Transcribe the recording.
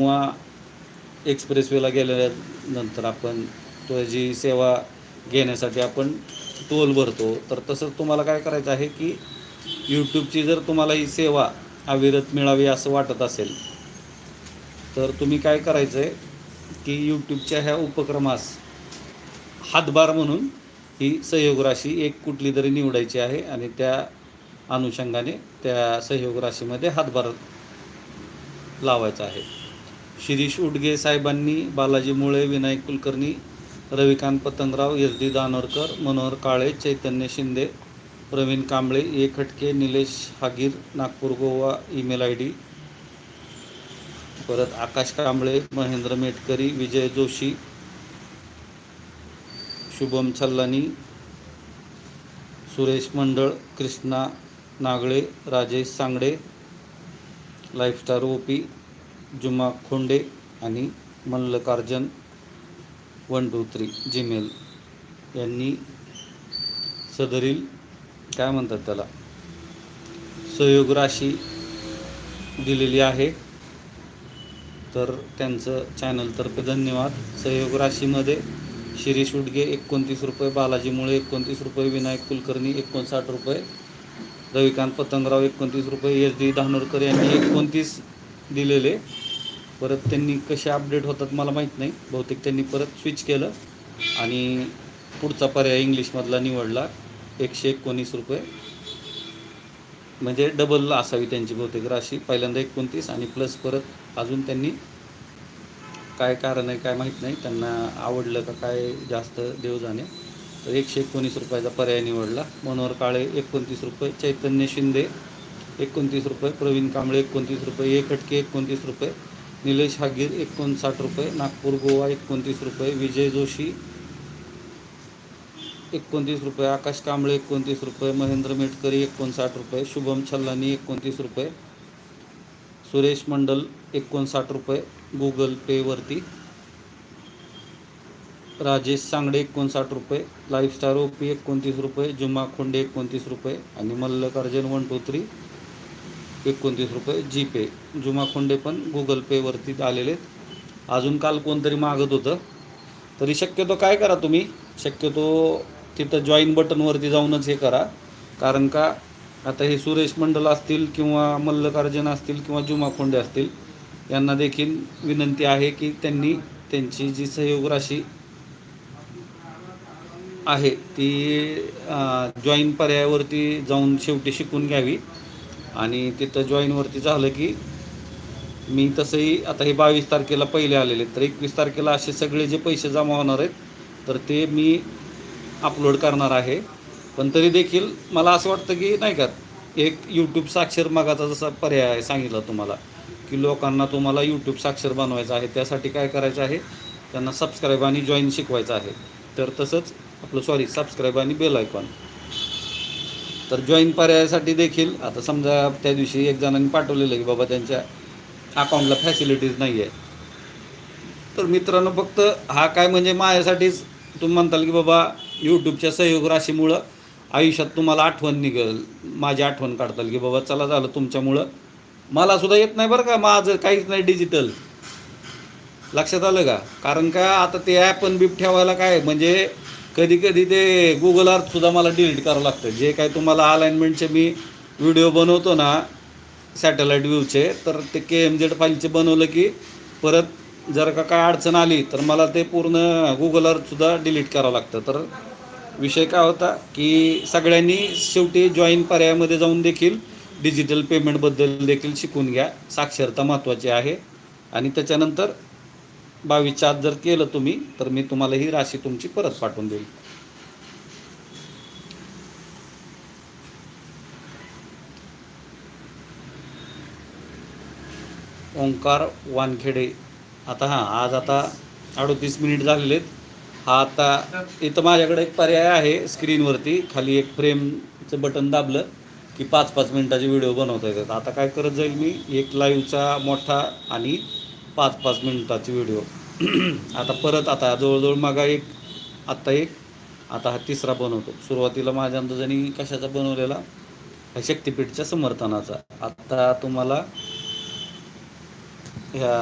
किंवा एक्सप्रेसवेला गेल्यानंतर आपण त्याची सेवा घेण्यासाठी आपण टोल भरतो तर तसंच तुम्हाला काय करायचं आहे की यूट्यूबची जर तुम्हाला ही सेवा अविरत मिळावी असं वाटत असेल तर तुम्ही काय करायचं आहे की यूट्यूबच्या ह्या उपक्रमास हातभार म्हणून ही सहयोग राशी एक कुठली तरी निवडायची आहे आणि त्या अनुषंगाने त्या सहयोग राशीमध्ये हातभार लावायचा आहे. शिरीष उडगे साहेबांनी Balaji Mule Vinayak Kulkarni Ravikant Patangrao S D Danorkar Manohar Kale Chaitanya Shinde Pravin Kamble A Khatke Nilesh Hagir Nagpur Goa email I D. परत आकाश कांबळे महेंद्र मेटकरी विजय जोशी शुभम छल्लानी सुरेश मंडळ कृष्णा नागळे राजेश सांगडे लाईफस्टार ओपी जुमा खोंडे आणि Mallikarjun one two three Gmail यांनी सदरील काय म्हणतात त्याला सहयोग राशी दिलेली आहे. तर त्यांचं चॅनलतर्फे धन्यवाद. सहयोग राशीमध्ये शिरीष उडगे एकोणतीस रुपये बालाजी मुळे एकोणतीस रुपये विनायक कुलकर्णी एकोणसाठ रुपये रविकांत पतंगराव एकोणतीस रुपये एस डी धानोरकर यांनी एकोणतीस दिलेले. परत त्यांनी कसे अपडेट होतात मला माहीत नाही. बहुतेक त्यांनी परत स्विच केलं आणि पुढचा पर्याय इंग्लिशमधला निवडला. एकशे एकोणीस रुपये. म्हणजे डबल असावी त्यांची बहुतेक राशी. पहिल्यांदा एकोणतीस आणि प्लस परत अजून त्यांनी काय कारण आहे काय माहीत नाही. त्यांना आवडलं का काय जास्त देव जाणे तर एकशे एकोणीस रुपयाचा पर्याय निवडला. मनोहर काळे एकोणतीस रुपये. चैतन्य शिंदे एकोणतीस रुपये. प्रवीण कांबळे एकोणतीस रुपये. एकटके एकोणतीस रुपये. निलेश हागीर एकोणसाठ रुपये नागपूर गोवा एकोणतीस रुपये विजय जोशी एकोणतीस रुपये आकाश कांबळे एकोणतीस रुपये महेंद्र मेटकरी एकोणसाठ रुपये शुभम छल्लानी एकोणतीस रुपये सुरेश मंडल एकोणसाठ रुपये गुगल पेवरती राजेश सांगडे एकोणसाठ रुपये लाईफस्टार ओपी एकोणतीस रुपये जुमा खोंडे एकोणतीस रुपये आणि मल्लकार्जन वन टू थ्री एकोणतीस रुपये जी पे जुमा खोंडे पण गुगल पेवरती आलेले आहेत. अजून काल कोणतरी मागत होतं. तरी शक्यतो काय करा तुम्ही? शक्यतो तिथं जॉईन बटनवरती जाऊनच हे करा. कारण का आता हे सुरेश मंडल असतील किंवा मल्लकार्जन असतील किंवा जुमा खोंडे असतील यांना देखील विनंती आहे की त्यांनी त्यांची जी सहयोग राशी आहे ती जॉईन पर्यायावरती जाऊन शेवटी शिकून घ्यावी. आणि तिथं जॉईनवरती झालं की मी तसंही आता हे बावीस तारखेला पहिले आलेले आहेत, तर एकवीस तारखेला असे सगळे जे पैसे जमा होणार आहेत तर ते मी अपलोड करणार आहे. पण तरी देखील मला असं वाटतं की नाही का एक यूट्यूब साक्षर मागाचा जसा पर्याय आहे सांगितला तुम्हाला की लोकांना तुम्हाला यूट्यूब साक्षर बनवायचं आहे त्यासाठी काय करायचं आहे त्यांना सबस्क्राईब आणि जॉईन शिकवायचं आहे. तर तसंच आपलं सॉरी सबस्क्राईब आणि बेल आयकॉन तर जॉईन पर्यायासाठी देखील आता समजा त्या दिवशी एक जणांनी पाठवलेलं की बाबा त्यांच्या अकाउंटला फॅसिलिटीज नाही आहे तर मित्रांनो फक्त हा काय म्हणजे माझ्यासाठीच तुम्ही म्हणताल की बाबा यूट्यूबच्या सहयोग राशीमुळं आयुष्यात तुम्हाला आठवण निघेल माझी आठवण काढताल की बाबा चला झालं तुमच्यामुळं. मला सुद्धा येत नाही बरं का माझं काहीच नाही डिजिटल लक्षात आलं का? कारण का आता ते ॲप पण बीप ठेवायला काय म्हणजे कधी कधी ते गुगल सुद्धा मला डिलीट करावं लागतं. जे काय तुम्हाला अलाइनमेंटचे मी व्हिडिओ बनवतो ना सॅटेलाईट व्ह्यूचे तर ते के एम जेड फाईलचे बनवलं की परत जर का काय अडचण आली तर मला ते पूर्ण गुगल अर्थसुद्धा डिलीट करावं लागतं. तर विषय काय होता की सगळ्यांनी शेवटी जॉईन पर्यायामध्ये जाऊन देखील डिजिटल पेमेंटबद्दल देखील शिकून घ्या. साक्षरता महत्त्वाची आहे. आणि त्याच्यानंतर बावीसच्या आत जर केलं तुम्ही तर मी तुम्हाला ही राशी तुमची परत पाठवून देईल. ओंकार वानखेडे आता हां आज आता अडोतीस मिनिट झालेले आहेत. हा आता इथं माझ्याकडे एक पर्याय आहे स्क्रीनवरती. खाली एक फ्रेमचं बटन दाबलं की पाच पाच मिनिटाचे व्हिडिओ बनवता येतात. आता काय करत जाईल मी एक लाईव्हचा मोठा आणि पाच पाच मिनिटाची व्हिडिओ आता परत आता जवळजवळ मागा एक आत्ता एक आता हा तिसरा बनवतो. सुरुवातीला माझ्या अंदाजाने कशाचा बनवलेला? ह्या शक्तिपीठच्या समर्थनाचा. आत्ता तुम्हाला ह्या